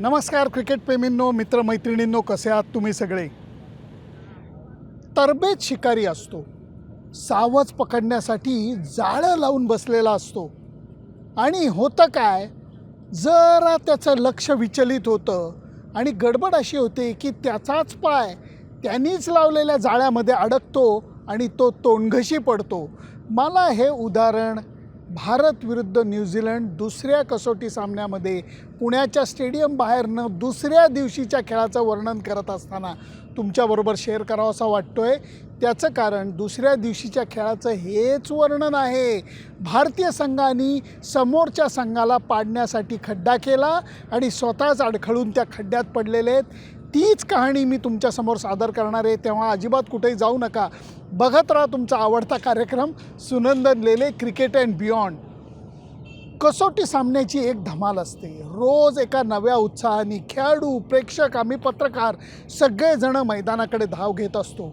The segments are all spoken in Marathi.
नमस्कार क्रिकेटप्रेमींनो मित्रमैत्रिणींनो कसे आहात तुम्ही सगळे? तरबेज शिकारी असतो. सावज पकडण्यासाठी जाळं लावून बसलेला असतो. आणि होतं काय? जरा त्याचं लक्ष विचलित होतं आणि गडबड अशी होते की त्याचाच पाय त्यांनीच लावलेल्या जाळ्यामध्ये अडकतो आणि तो तोंडघशी पडतो. मला हे उदाहरण भारत विरुद्ध न्यूझीलंड दुसऱ्या कसोटी सामन्यामध्ये पुण्याच्या स्टेडियम बाहेरनं दुसऱ्या दिवशीच्या खेळाचं वर्णन करत असताना तुमच्याबरोबर शेअर करावं असा वाटतो आहे त्याचं कारण दुसऱ्या दिवशीच्या खेळाचं हेच वर्णन आहे. भारतीय संघाने समोरच्या संघाला पाडण्यासाठी खड्डा केला आणि स्वतःच अडखळून त्या खड्ड्यात पडलेले आहेत. तीच कहाणी मी तुमच्यासमोर सादर करणार आहे. तेव्हा अजिबात कुठेही जाऊ नका. बघत राहा तुमचा आवडता कार्यक्रम Sunandan Lele cricket and beyond कसोटी सामन्याची एक धमाल असते. रोज एका नव्या उत्साहाने खेळाडू प्रेक्षक आम्ही पत्रकार सगळेजणं मैदानाकडे धाव घेत असतो.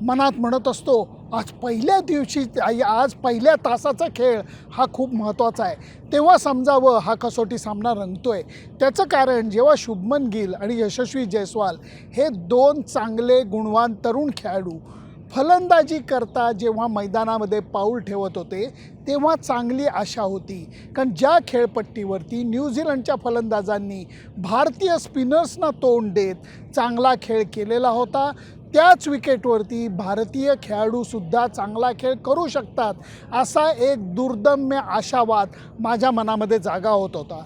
मनात म्हणत असतो आज पहिल्या दिवशी आज पहिल्या तासाचा खेळ हा खूप महत्त्वाचा आहे. तेव्हा समजावं हा कसोटी सामना रंगतो आहे त्याचं कारण जेव्हा शुभमन गिल आणि यशस्वी जयस्वाल हे दोन चांगले गुणवान तरुण खेळाडू फलंदाजी करता जेव्हा मैदानामध्ये पाऊल ठेवत होते तेव्हा चांगली आशा होती. कारण ज्या खेळपट्टीवरती न्यूझीलंडच्या फलंदाजांनी भारतीय स्पिनर्सना तोंड देत चांगला खेळ केलेला होता त्याच विकेटवरती भारतीय खेळाडूसुद्धा चांगला खेळ करू शकतात असा एक दुर्दम्य आशावाद माझ्या मनामध्ये जागा होत होता.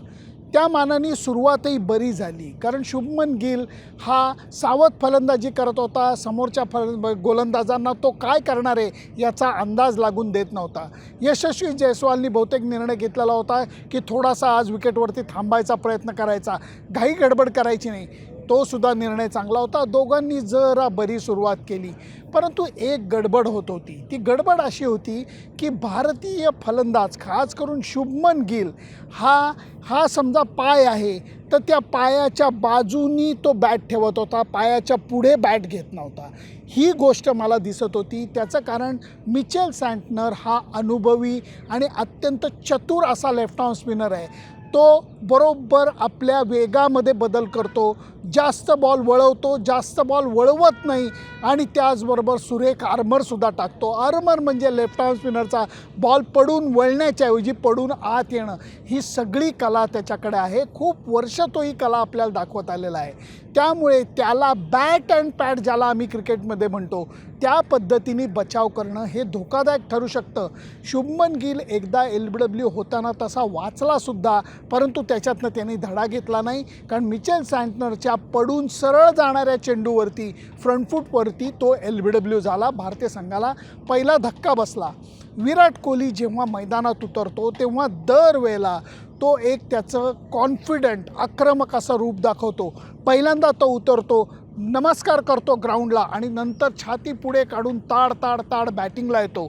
त्या मानाने सुरुवातही बरी झाली कारण शुभमन गिल हा सावध फलंदाजी करत होता समोरच्या फल गोलंदाजांना तो काय करणार आहे याचा अंदाज लागून देत नव्हता. यशस्वी जयस्वालनी बहुतेक निर्णय घेतलेला होता की थोडासा आज विकेटवरती थांबायचा प्रयत्न करायचा घाई गडबड करायची नाही. तो सुद्धा निर्णय चांगला होता. दोघांनी जरा बरी सुरुवात केली. परंतु एक गडबड होत होती. ती गडबड अशी होती की भारतीय फलंदाज खास करून शुभमन गिल हा हा समजा पाय आहे तर त्या पायाच्या बाजूनी तो बॅट ठेवत होता. पायाच्या पुढे बॅट घेत नव्हता. ही गोष्ट मला दिसत होती. त्याचं कारण मिचेल सँटनर हा अनुभवी आणि अत्यंत चतुर असा लेफ्ट आर्म स्पिनर आहे. तो बरोबर आपल्या वेगामध्ये बदल करतो. जास्त बॉल वळवतो जास्त बॉल वळवत नाही आणि त्याचबरोबर सुरेख आर्मरसुद्धा टाकतो. आर्मर म्हणजे लेफ्ट आर्म स्पिनरचा बॉल पडून वळण्याच्याऐवजी पडून आत येणं. ही सगळी कला त्याच्याकडे आहे. खूप वर्ष तो ही कला आपल्याला दाखवत आलेला आहे. त्यामुळे त्याला बॅट अँड पॅड ज्याला आम्ही क्रिकेटमध्ये म्हणतो त्या पद्धतीने बचाव करणं हे धोकादायक ठरू शकतं. शुभमन गिल एकदा एल बी डब्ल्यू होताना तसा वाचलासुद्धा परंतु त्याच्यातनं त्यांनी धडा घेतला नाही. कारण मिचेल सँटनरच्या पडून सरळ जाणाऱ्या चेंडूवरती फ्रंटफूटवरती तो एल बी डब्ल्यू झाला भारतीय संघाला पहिला धक्का बसला. विराट कोहली जेव्हा मैदानात उतरतो तेव्हा दरवेळेला तो एक त्याचं कॉन्फिडंट आक्रमक असं रूप दाखवतो. पहिल्यांदा तो उतरतो नमस्कार करतो ग्राउंडला आणि नंतर छाती पुढे काढून ताड ताड ताड बॅटिंगला येतो.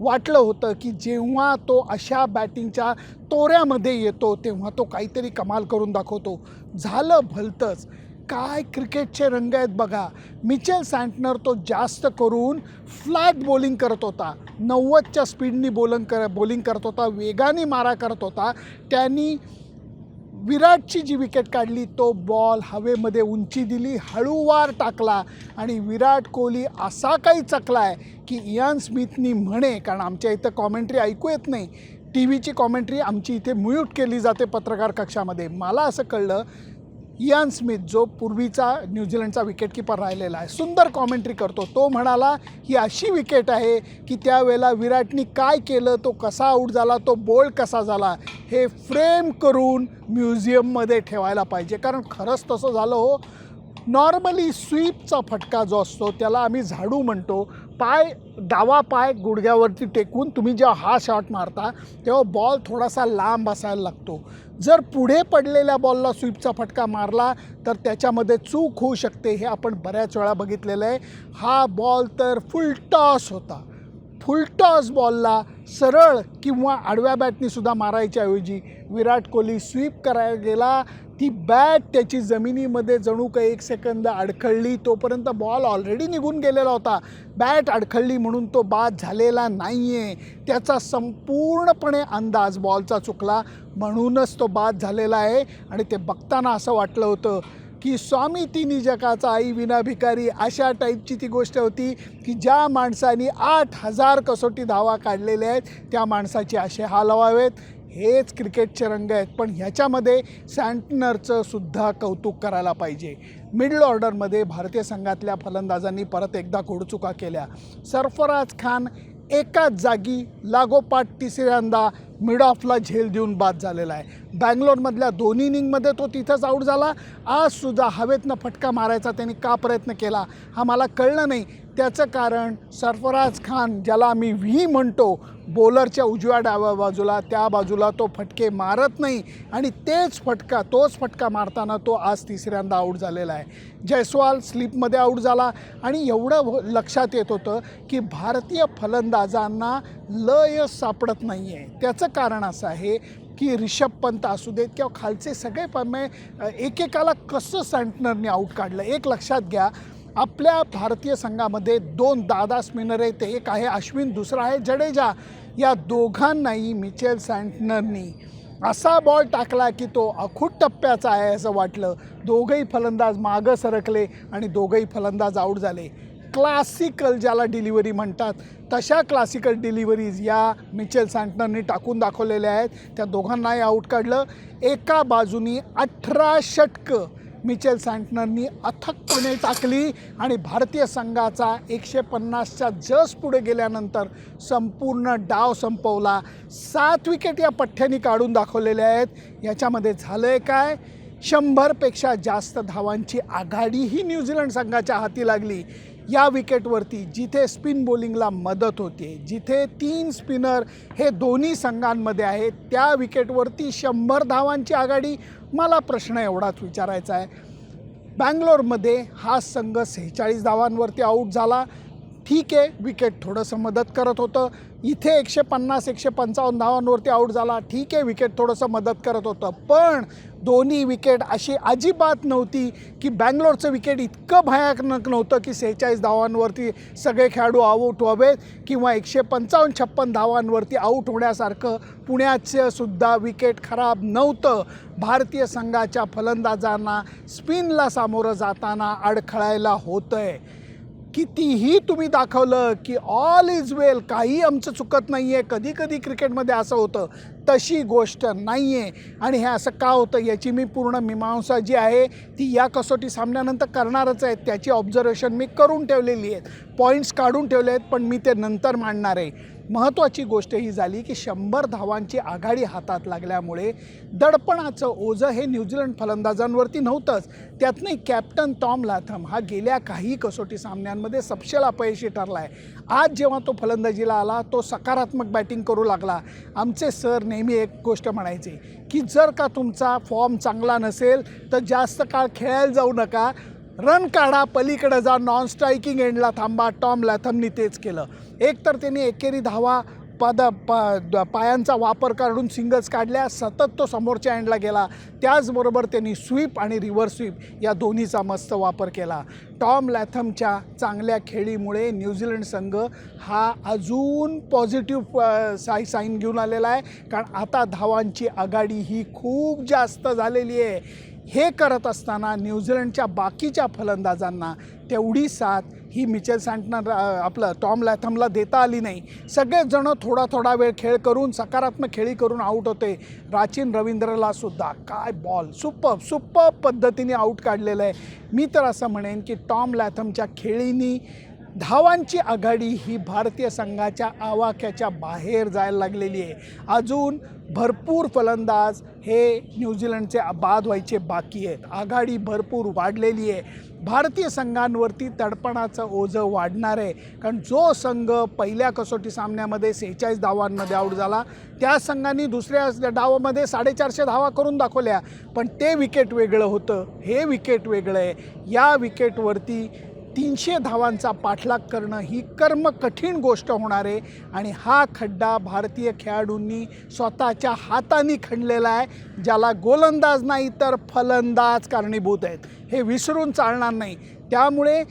वाटलं होतं की जेव्हा तो अशा बॅटिंगच्या तोऱ्यामध्ये येतो तेव्हा तो काहीतरी कमाल करून दाखवतो. झालं भलतंच. काय क्रिकेटचे रंग आहेत बघा. मिचेल सँटनर तो जास्त करून फ्लॅट बॉलिंग करत होता. नव्वदच्या स्पीडनी बोलंग कर बॉलिंग करत होता वेगाने मारा करत होता. त्यांनी विराटची जी विकेट काढली तो बॉल हवेमध्ये उंची दिली हळूवार टाकला आणि विराट कोहली असा काही चकला आहे की इयान स्मिथनी म्हणे कारण आमच्या इथं कॉमेंट्री ऐकू येत नाही. टी व्हीची कॉमेंट्री आमची इथे म्यूट केली जाते पत्रकार कक्षामध्ये. मला असं कळलं इयान स्मिथ जो पूर्वीचा न्यूझीलंडचा विकेटकीपर राहिलेला आहे सुंदर कॉमेंट्री करतो. तो म्हणाला ही अशी विकेट आहे की त्यावेळेला विराटनी काय केलं तो कसा आऊट झाला तो बोल्ड कसा झाला हे फ्रेम करून म्युझियममध्ये ठेवायला पाहिजे. कारण खरंच तसं झालं हो. नॉर्मली स्वीपचा फटका जो असतो त्याला आम्ही झाडू म्हणतो. पाय डावा पाय गुडघ्यावरती टेकून तुम्ही जेव्हा हा शॉट मारता तेव्हा बॉल थोडासा लांब असायला लागतो. जर पुढे पडलेल्या बॉलला स्वीपचा फटका मारला तर त्याच्यामध्ये चूक होऊ शकते हे आपण बऱ्याच वेळा बघितलेलं आहे. हा बॉल तर फुल टॉस होता. फुल टॉस बॉलला सरळ किंवा आडव्या बॅटनीसुद्धा मारायच्याऐवजी मारायच्या ऐवजी विराट कोहली स्वीप करायला गेला. ती बॅट त्याची जमिनीमध्ये जणू काही एक सेकंद अडखळली तोपर्यंत बॉल ऑलरेडी निघून गेलेला होता. बॅट अडखळली म्हणून तो बाद झालेला नाही आहे त्याचा संपूर्णपणे अंदाज बॉलचा चुकला. म्हणूनच तो बाद झालेला आहे. आणि ते बघताना असं वाटलं होतं की स्वामी तिन्ही जगाचा आई विना भिकारी अशा टाईपची ती गोष्ट होती की ज्या माणसाने आठ हजार कसोटी धावा काढलेल्या आहेत त्या माणसाचे असे हाल व्हावेत. हेच क्रिकेटचे रंग आहेत पण ह्याच्यामध्ये सँटनरचं सुद्धा कौतुक करायला पाहिजे. मिडल ऑर्डरमध्ये भारतीय संघातल्या फलंदाजांनी परत एकदा घोडचुका केल्या. सरफराज खान एकाच जागी लागोपाठ तिसऱ्यांदा मिड ऑफला झेल देऊन बाद झालेला आहे. बँगलोरमधल्या दोन्ही इनिंगमध्ये तो तिथंच आऊट झाला. आजसुद्धा हवेतनं फटका मारायचा त्यांनी का प्रयत्न केला हा मला कळलं नाही. त्याचं कारण सरफराज खान ज्याला आम्ही व्ही म्हणतो बॉलरच्या उजव्या डाव्या बाजूला त्या बाजूला तो फटके मारत नाही. आणि तेच फटका तोच फटका मारताना तो आज तिसऱ्यांदा आऊट झालेला आहे. जयस्वाल स्लिपमध्ये आऊट झाला. आणि एवढं लक्षात येत होतं की भारतीय फलंदाजांना लय सापडत नाही आहे त्याचं कारण असं आहे की रिषभ पंत असू देत किंवा खालचे सगळे पमे एकेकाला कसं सँटनरने आऊट काढलं? एक लक्षात घ्या आपल्या भारतीय संघामध्ये दोन दादा स्पिनर आहेत. एक आहे अश्विन दुसरा आहे जडेजा. या दोघांनाही मिचेल सँटनरनी असा बॉल टाकला की तो अखूट टप्प्याचा आहे असं वाटलं. दोघंही फलंदाज मागं सरकले आणि दोघंही फलंदाज आऊट झाले. क्लासिकल ज्याला डिलिव्हरी म्हणतात तशा क्लासिकल डिलिव्हरीज या मिचेल सँटनरनी टाकून दाखवलेल्या आहेत. त्या दोघांनाही आऊट काढलं. एका बाजूनी अठरा षटकं मिचेल सँटनरनी अथकपणे टाकली आणि भारतीय संघाचा एकशे पन्नासच्या जस पुढे गेल्यानंतर संपूर्ण डाव संपवला. सात विकेट या पठ्ठ्यानी काढून दाखवलेल्या आहेत. याच्यामध्ये झालं आहे काय? शंभरपेक्षा जास्त धावांची आघाडी ही न्यूझीलंड संघाच्या हाती लागली. या विकेटवरती जिथे स्पिन बॉलिंगला मदत होते जिथे तीन स्पिनर हे दोन्ही संघांमध्ये आहेत त्या विकेटवरती शंभर धावांची आघाडी? मला प्रश्न एवढाच विचारायचा आहे. बँगलोरमध्ये हा संघ सेहेचाळीस धावांवरती आऊट झाला. ठीक आहे विकेट थोडंसं मदत करत होतं. इथे एकशे पन्नास एकशे पंचावन्न धावांवरती आऊट झाला. ठीक आहे विकेट थोडंसं मदत करत होतं. पण दोन्ही विकेट अशी अजिबात नव्हती की बँगलोरचं विकेट इतकं भयानक नव्हतं की सेहेचाळीस धावांवरती सगळे खेळाडू आऊट व्हावेत किंवा एकशे पंचावन्न छप्पन धावांवरती आऊट होण्यासारखं पुण्याचं सुद्धा विकेट खराब नव्हतं. भारतीय संघाच्या फलंदाजांना स्पिनला सामोरं जाताना अडखळायला होतं आहे कितीही तुम्ही दाखवलं की ऑल इज वेल काही आमचं चुकत नाही आहे कधी कधी क्रिकेटमध्ये असं होतं तशी गोष्ट नाही आहे आणि हे असं का होतं याची मी पूर्ण मीमांसा जी आहे ती या कसोटी सामन्यानंतर करणारच आहे. त्याची ऑब्झर्वेशन मी करून ठेवलेली आहेत. पॉईंट्स काढून ठेवले आहेत पण मी ते नंतर मांडणार आहे. महत्त्वाची गोष्ट ही झाली की शंभर धावांची आघाडी हातात लागल्यामुळे दडपणाचं ओझं हे न्यूझीलंड फलंदाजांवरती नव्हतंच. त्यातनं कॅप्टन टॉम लाथम हा गेल्या काही कसोटी सामन्यांमध्ये सपशेल अपयशी ठरला आहे आज जेव्हा तो फलंदाजीला आला तो सकारात्मक बॅटिंग करू लागला. आमचे सर नेहमी एक गोष्ट म्हणायचे की जर का तुमचा फॉर्म चांगला नसेल तर जास्त काळ खेळायला जाऊ नका. रन काढा पलीकडे जा. नॉन स्ट्रायकिंग एंडला थांबा. टॉम लॅथमनी तेच केलं. एक तर त्यांनी एकेरी धावा पद प द- पायांचा वापर काढून सिंगल्स काढल्या. सतत तो समोरच्या एंडला गेला. त्याचबरोबर त्यांनी स्वीप आणि रिव्हर्स स्वीप या दोन्हीचा मस्त वापर केला. टॉम लॅथमच्या चांगल्या खेळीमुळे न्यूझीलंड संघ हा अजून पॉझिटिव्ह साई साईन घेऊन आलेला आहे. कारण आता धावांची आघाडी ही खूप जास्त झालेली आहे. हे करत असताना न्यूझीलंडच्या बाकीच्या फलंदाजांना तेवढी साथ ही मिचेल सँटनर आपलं टॉम लॅथमला देता आली नाही. सगळेजणं थोडा थोडा वेळ खेळ करून सकारात्मक खेळी करून आऊट होते. प्राचीन रवींद्रला सुद्धा. काय बॉल सुपर सुपर पद्धतीने आऊट काढलेलं आहे. मी तर असं म्हणेन की टॉम लॅथमच्या खेळीनी धावांची आघाडी ही भारतीय संघाच्या आवाक्याच्या बाहेर जायला लागलेली आहे. अजून भरपूर फलंदाज हे न्यूझीलंडचे बाद व्हायचे बाकी आहेत. आघाडी भरपूर वाढलेली आहे. भारतीय संघांवरती तडपणाचं ओझं वाढणार आहे. कारण जो संघ पहिल्या कसोटी सामन्यामध्ये सेहेचाळीस धावांमध्ये आऊट झाला त्या संघांनी दुसऱ्या डावामध्ये साडेचारशे धावा करून दाखवल्या. पण ते विकेट वेगळं होतं. हे विकेट वेगळं आहे. या विकेटवरती तीनशे धावांचा पाठलाग करणं ही कर्म कठीण गोष्ट होणार आहे. आणि हा खड्डा भारतीय खेळाडूंनी स्वतःच्या हाताने खणलेला आहे ज्याला गोलंदाज नाही तर फलंदाज कारणीभूत आहेत. हे विसरून चालणार नाही. त्यामुळे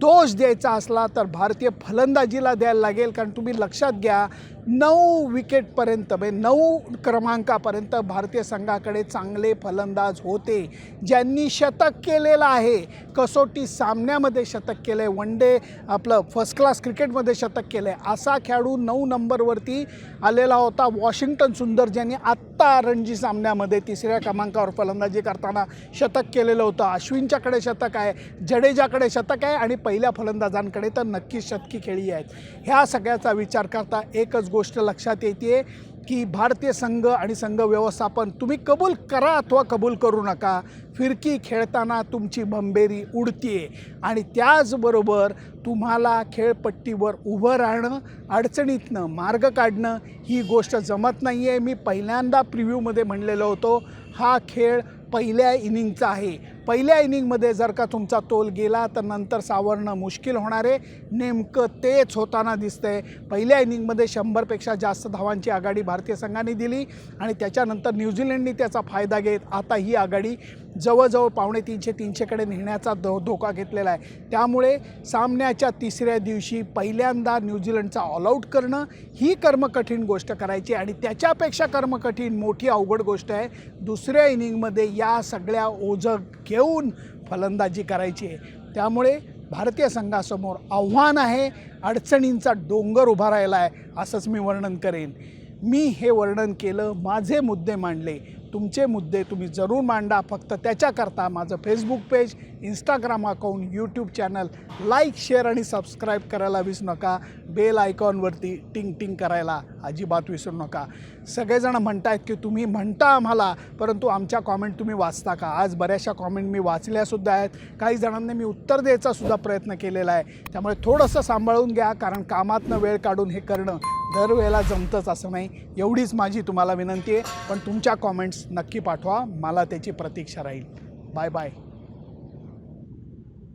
दोष द्यायचा असला तर भारतीय फलंदाजीला द्यायला लागेल. कारण तुम्ही लक्षात घ्या नऊ विकेटपर्यंत म्हणजे नऊ क्रमांकापर्यंत भारतीय संघाकडे चांगले फलंदाज होते ज्यांनी शतक केलेलं आहे. कसोटी सामन्यामध्ये शतक केलं आहे वन डे आपलं फर्स्ट क्लास क्रिकेटमध्ये शतक केलं आहे असा खेळाडू नऊ नंबरवरती आलेला होता वॉशिंग्टन सुंदर ज्यांनी आत्ता रणजी सामन्यामध्ये तिसऱ्या क्रमांकावर फलंदाजी करताना शतक केलेलं होतं. अश्विनच्याकडे शतक आहे जडेजाकडे शतक आहे आणि पहिल्या फलंदाजांकडे तर नक्कीच शतकी खेळी आहेत. ह्या सगळ्याचा विचार करता एकच गोष्ट लक्षात येते की भारतीय संघ आणि संघ व्यवस्थापन तुम्ही कबूल करा अथवा कबूल करू नका. फिरकी खेळताना तुमची बंबेरी उडतीये. आणि त्याचबरोबर तुम्हाला खेळपट्टीवर उभं राहणं अडचणीतनं मार्ग काढणं ही गोष्ट जमत नाही आहे मी पहिल्यांदा प्रिव्ह्यूमध्ये म्हणलेलो होतो हा खेळ पहिल्या इनिंगचा आहे. पहिल्या इनिंगमध्ये जर का तुमचा तोल गेला तर नंतर सावरणं मुश्किल होणार आहे. नेमकं तेच होताना दिसतंय. पहिल्या इनिंगमध्ये शंभरपेक्षा जास्त धावांची आघाडी भारतीय संघाने दिली आणि त्याच्यानंतर न्यूझीलंडनी त्याचा फायदा घेत आता ही आघाडी जवळजवळ पावणे तीनशे तीनशेकडे नेण्याचा धो धोका घेतलेला आहे. त्यामुळे सामन्याच्या तिसऱ्या दिवशी पहिल्यांदा न्यूझीलंडचा ऑलआउट करणं ही कर्मकठीण गोष्ट करायची आणि त्याच्यापेक्षा कर्मकठीण मोठी अवघड गोष्ट आहे दुसऱ्या इनिंगमध्ये या सगळ्या ओझं घेऊन फलंदाजी करायची आहे. त्यामुळे भारतीय संघासमोर आव्हान आहे अडचणींचा डोंगर उभा राहिला आहे असंच मी वर्णन करेन. मी हे वर्णन केलं माझे मुद्दे मांडले तुमचे मुद्दे तुम्ही जरूर मांडा. फक्त त्याच्याकरता माझं Facebook page Instagram account YouTube channel like share आणि सबस्क्राईब करायला विसरू नका. बेल आयकॉनवरती टिंग टिंग करायला अजिबात विसरू नका. सगळेजण म्हणतायत की तुम्ही म्हणता आम्हाला परंतु आमच्या कॉमेंट तुम्ही वाचता का? आज बऱ्याचशा कॉमेंट मी वाचल्यासुद्धा आहेत. काही जणांनी मी उत्तर द्यायचासुद्धा प्रयत्न केलेला आहे. त्यामुळे थोडंसं सांभाळून घ्या कारण कामातनं वेळ काढून हे करणं दरवेळेला जमतंच असं नाही. एवढीच माझी तुम्हाला विनंती आहे. पण तुमच्या कॉमेंट्स नक्की पाठवा. मला त्याची प्रतीक्षा राहील. Bye bye